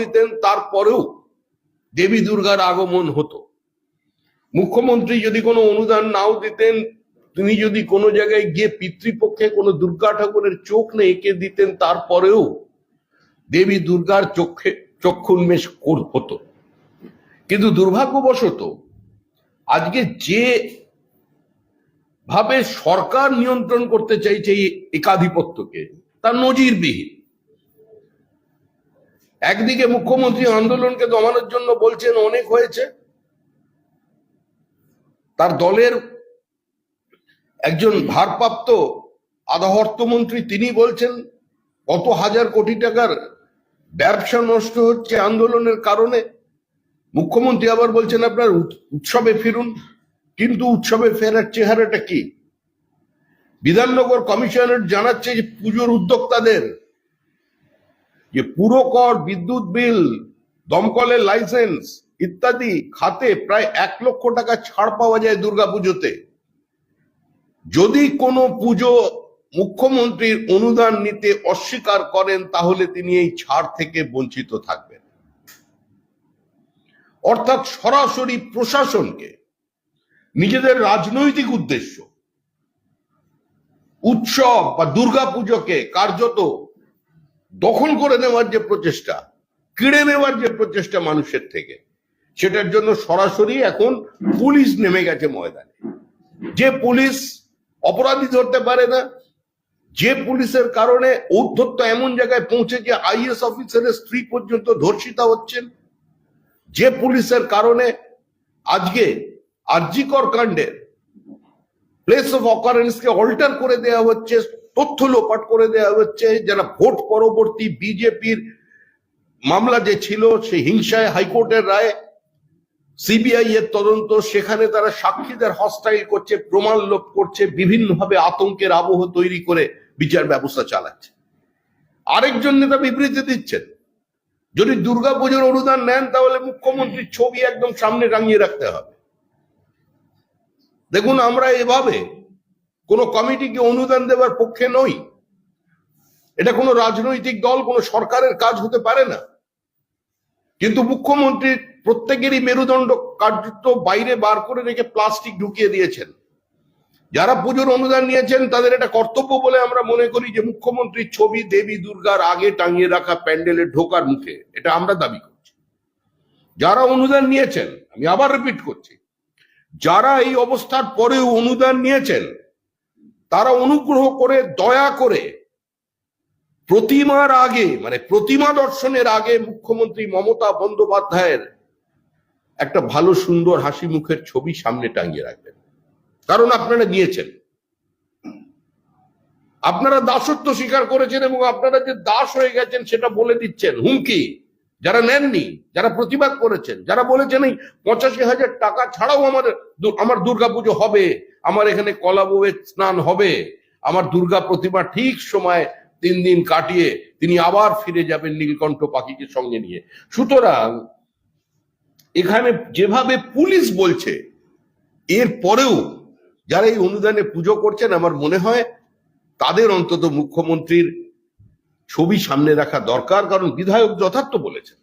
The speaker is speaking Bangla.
দিতেন তারপরেও দেবী দুর্গার আগমন হতো। মুখ্যমন্ত্রী যদি কোনো অনুদান নাও দিতেন, তিনি যদি কোনো জায়গায় গিয়ে পিতৃপক্ষে কোনো দুর্গা ঠাকুরের চোখ না এঁকে দিতেন, তারপরেও দেবী দুর্গার চোখে চক্ষুন্মেষ হতো। কিন্তু দুর্ভাগ্যবশত, আজকে যে ভাবে সরকার নিয়ন্ত্রণ করতে চাইছে এই একাধিপত্যকে তার নজিরবিহীন। একদিকে মুখ্যমন্ত্রী আন্দোলনকে দমানোর জন্য বলছেন অনেক হয়েছে। তার দলের একজন ভারপ্রাপ্ত আধা অর্থমন্ত্রী তিনি বলছেন, কত হাজার কোটি টাকার ব্যবসা নষ্ট হচ্ছে আন্দোলনের কারণে। মুখ্যমন্ত্রী আবার বলছেন, আপনার উৎ- উৎসবে ফিরুন। কিন্তু উৎসবে ফেরার চেহারাটা কি? বিধাননগর কমিশনার জানাচ্ছে যে পুজোর উদ্যোক্তাদের যে পুরো কর, বিদ্যুৎ বিল, দমকলের লাইসেন্স ইত্যাদি খাতে প্রায় এক লক্ষ টাকা ছাড় পাওয়া যায় দুর্গাপুজোতে যদি কোনো পুজো মুখ্যমন্ত্রীর অনুদান নিতে অস্বীকার করেন, তাহলে তিনি এই ছাড় থেকে বঞ্চিত থাকবেন। অর্থাৎ সরাসরি প্রশাসনকে নিজেদের রাজনৈতিক উদ্দেশ্য, উৎসব বা দুর্গাপুজোকে কার্যত দখল করে নেওয়ার যে প্রচেষ্টা, কেড়ে নেওয়ার যে প্রচেষ্টা মানুষের থেকে, সেটার জন্য সরাসরি এখন পুলিশ নেমে গেছে ময়দানে। যে পুলিশ অপরাধী ধরতে পারে না, যে পুলিশের কারণে ঔদ্ধত্য এমন জায়গায় পৌঁছে যে আইএস অফিসারের স্ত্রী পর্যন্ত ধর্ষিতা হচ্ছেন, যে পুলিশের কারণে আজকে আরজিকর কাণ্ডের প্লেস অফ অকারেন্সকে অল্টার করে দেওয়া হচ্ছে তথ্য লোপাট করে দেওয়া হচ্ছে, যারা ভোট পরবর্তী বিজেপির মামলা যে ছিল, সেই হিংসায় হাইকোর্টের রায় সিবিআই এর তদন্ত, সেখানে তারা সাক্ষীদের হস্টাইল করছে, প্রমাণ লোপ করছে, বিভিন্নভাবে আতঙ্কের আবহ তৈরি করে বিচার ব্যবস্থা চালাচ্ছে। আরেকজন নেতা বিবৃতি দিচ্ছেন, যদি দুর্গাপুজোর অনুদান নেন, তাহলে মুখ্যমন্ত্রীর ছবি একদম সামনে টাঙিয়ে রাখতে হবে। দেখুন, আমরা এভাবে কোনো কমিটিকে অনুদান দেওয়ার পক্ষে নই। এটা কোনো রাজনৈতিক দল, কোনো সরকারের কাজ হতে পারে না। কিন্তু মুখ্যমন্ত্রী প্রত্যেকেরই মেরুদণ্ড কার্যত বাইরে বার করে রেখে প্লাস্টিক ঢুকিয়ে দিয়েছেন। যারা পুজোর অনুদান নিয়েছেন, তাদের এটা কর্তব্য বলে আমরা মনে করি যে মুখ্যমন্ত্রীর ছবি দেবী দুর্গার আগে টাঙিয়ে রাখা প্যান্ডেলের ঢোকার মুখে, এটা আমরা দাবি করছি। যারা অনুদান নিয়েছেন, আমি আবার রিপিট করছি, যারা এই অবস্থার পরেও অনুদান নিয়েছেন তারা অনুগ্রহ করে, দয়া করে প্রতিমার আগে মানে প্রতিমা দর্শনের আগে মুখ্যমন্ত্রী মমতা বন্দ্যোপাধ্যায়ের একটা ভালো সুন্দর হাসি মুখের ছবি সামনে টাঙিয়ে রাখবেন। কারণ আপনারা নিয়েছেন। আপনারা দাসত্ব স্বীকার করেছেন এবং আপনারা যে দাস হয়ে গেছেন সেটা বলে দিচ্ছেন। হুমকি। যারা নেননি, যারা প্রতিবাদ করেছেন, যারা বলেছেন, এই পঁচাশি হাজার টাকা ছাড়াও আমার দু- আমার দুর্গাপুজো হবে। আমার এখানে কলা বউয়ের স্নান হবে, আমার দুর্গা প্রতিমা ঠিক সময় তিন দিন কাটিয়ে তিনি আবার ফিরে যাবেন নীলকণ্ঠ পাখিকে সঙ্গে নিয়ে। সুতরাং এখানে যেভাবে পুলিশ বলছে, এর পরেও যারা এই অনুদানে পুজো করছেন, আমার মনে হয় তাদের অন্তত মুখ্যমন্ত্রীর ছবি সামনে রাখা দরকার, কারণ বিধায়ক যথার্থ বলেছেন।